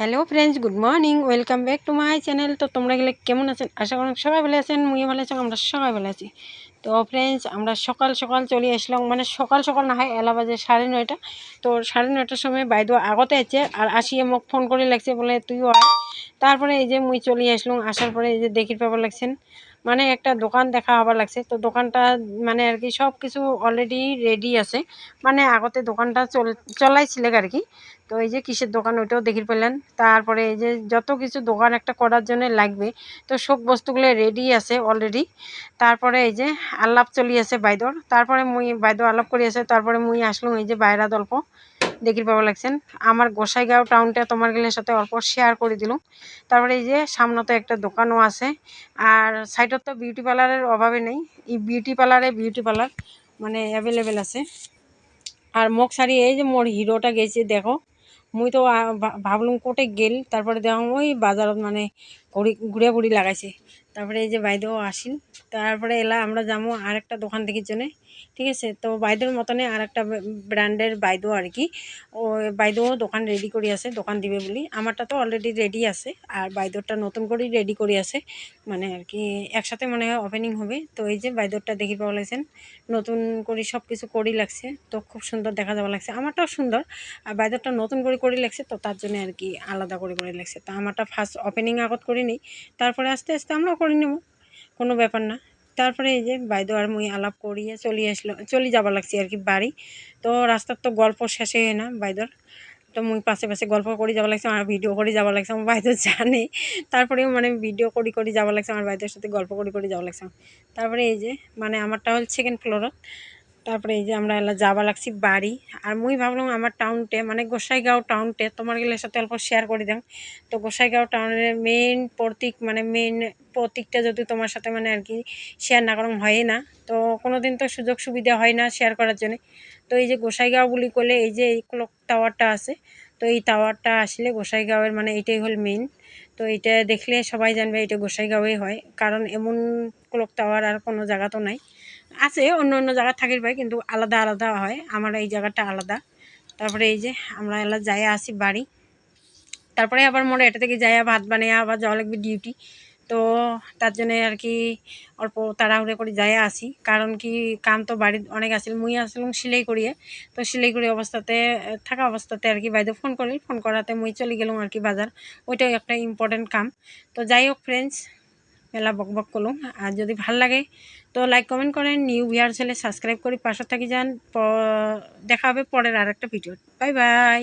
Hello friends good morning welcome back to my channel তো তোমরা গেলে কেমন আছেন? আশা করি সবাই ভালো আছেন, মুই ভালো আছেন আমরা সবাই ভালো আছি। তো ফ্রেন্ডস আমরা সকাল সকাল চলে আসলাম। মানে সকাল সকাল না হয়, এলা বাজে সাড়ে নয়টা। তো সাড়ে নয়টার সময় বাইদ আগতে আছে, আর আসিয়ে মোক ফোন করে লাগছে বলে তুইও আয়। তারপরে এই যে মুই চলে আসলাম, আসার পরে এই যে দেখির পাবার লাগছেন। মানে একটা দোকান দেখা হবার লাগছে। তো দোকানটা মানে আর কি সব কিছু অলরেডি রেডি আছে। মানে আগতে দোকানটা চল, চলাইছিল আর কি। তো এই যে কিসের দোকান ওইটাও দেখি পেলেন। তারপরে এই যে যত কিছু দোকান একটা করার জন্য লাগবে, তো সব বস্তুগুলো রেডি আছে অলরেডি তারপরে এই যে আলাপ চলি আছে বাইদর। তারপরে মুই বাইদ আলাপ করি আছে তারপরে মুই আসলাম এই যে বাইরা দল্প দেখির পাওয়া লাগছেন। আমার গোসাইগাঁও টাউনটা তোমার গেলে সাথে অল্প শেয়ার করে দিলাম। তারপরে এই যে সামনে তো একটা দোকানও আছে, আর সাইডত তো বিউটি পার্লারের অভাবে নেই। এই বিউটি পার্লারে বিউটি পার্লার মানে অ্যাভেলেবেল আছে। আর মোক শাড়ি এই যে মোর হিরোটা গেছে, দেখো। মুই তো ভাবলুম কোটে গেল, তারপরে দেখলাম ওই বাজারত মানে ঘুরি ঘুরে ঘুরি লাগাইছে। তারপরে এই যে বাইদেও আসিল, তারপরে এলা আমরা যাব আর একটা দোকান দেখির জন্যে, ঠিক আছে? তো বাইদের মতনে আর একটা ব্র্যান্ডের বাইদো আর কি। ও বাইদো দোকান রেডি করি আছে, দোকান দিবে বলি। আমারটা তো অলরেডি রেডি আছে, আর বাইদোরটা নতুন করেই রেডি করি আছে। মানে আর কি, একসাথে মনে হয় ওপেনিং হবে। তো এই যে বাইদোরটা দেখি পাওয়া লাগছেন, নতুন করে সব কিছু করি লাগছে, তো খুব সুন্দর দেখা যাওয়া লাগছে। আমারটাও সুন্দর, আর বাইদোরটা নতুন করে করি লাগছে, তো তার জন্য আর কি আলাদা করে করে লাগছে। তো আমারটা ফার্স্ট ওপেনিং আগত করি নিই তারপরে আস্তে আস্তে আমরাও করে নেব, কোনো ব্যাপার না। তারপরে এই যে বাইদ আর মুই আলাপ করিয়ে চলে আসলো, চলে যাবার লাগছি আর কি বাড়ি। তো রাস্তার তো গল্প শেষে হয় না বাইদর তো মুই পাশে পাশে গল্প করে যাওয়া লাগছে আমার ভিডিও করে যাওয়া লাগছে, আমার বাইদের জানে। তারপরেও মানে ভিডিও করি করি যাওয়া লাগছে, আমার বাইদের সাথে গল্প করি করে যাওয়া লাগছে। তারপরে এই যে মানে আমারটা হল সেকেন্ড ফ্লোরত তারপরে এই যে আমরা এলা যাবা লাগছি বাড়ি। আর মুই ভাবলাম আমার টাউনটে মানে গোসাইগাঁও টাউনটে তোমার গেলে সাথে অল্প শেয়ার করে দাম। তো গোসাইগাঁও টাউনের মেইন প্রতীক মানে মেইন প্রতীকটা যদি তোমার সাথে মানে আর কি শেয়ার না করা হয় না। তো কোনো দিন তো সুযোগ সুবিধা হয় না শেয়ার করার জন্য। তো এই যে গোসাইগাঁও বলি করলে এই যে এই ক্লক টাওয়ারটা আছে, তো এই টাওয়ারটা আসলে গোসাইগাঁওয়ের মানে এইটাই হল মেইন তো এটা দেখলে সবাই জানবে এটা গোসাইগাঁওয়ে হয়। কারণ এমন ক্লক টাওয়ার আর কোনো জায়গা তো নাই। আছে, অন্য অন্য জায়গা থাকির ভাই, কিন্তু আলাদা আলাদা হয়। আমার এই জায়গাটা আলাদা। তারপরে এই যে আমরা এলা যাই আসি বাড়ি। তারপরে আবার মনে এটা থেকে যাই ভাত বানিয়ে আবার যাওয়া লাগবে ডিউটি তো তার জন্য আর কি অল্প তাড়াহুড়ো করে যাই আসি। কারণ কি কাম তো বাড়ির অনেক আসিল মুই আসলাম সিলাই করিয়ে। তো সিলাই করি অবস্থাতে, থাকা অবস্থাতে আর কি বাইদে ফোন করি। ফোন করাতে মুই চলে গেলাম আর কি বাজার। ওইটাও একটা ইম্পর্টেন্ট কাম। তো যাই হোক ফ্রেন্ডস মেলা বক বক করলাম আর যদি ভালো লাগে, তো লাইক কমেন্ট করেন নিউ ভিয়ার ছেলে সাবস্ক্রাইব করি পাশে থাকি যান। দেখা হবে পরের আর একটা ভিডিও বাই বাই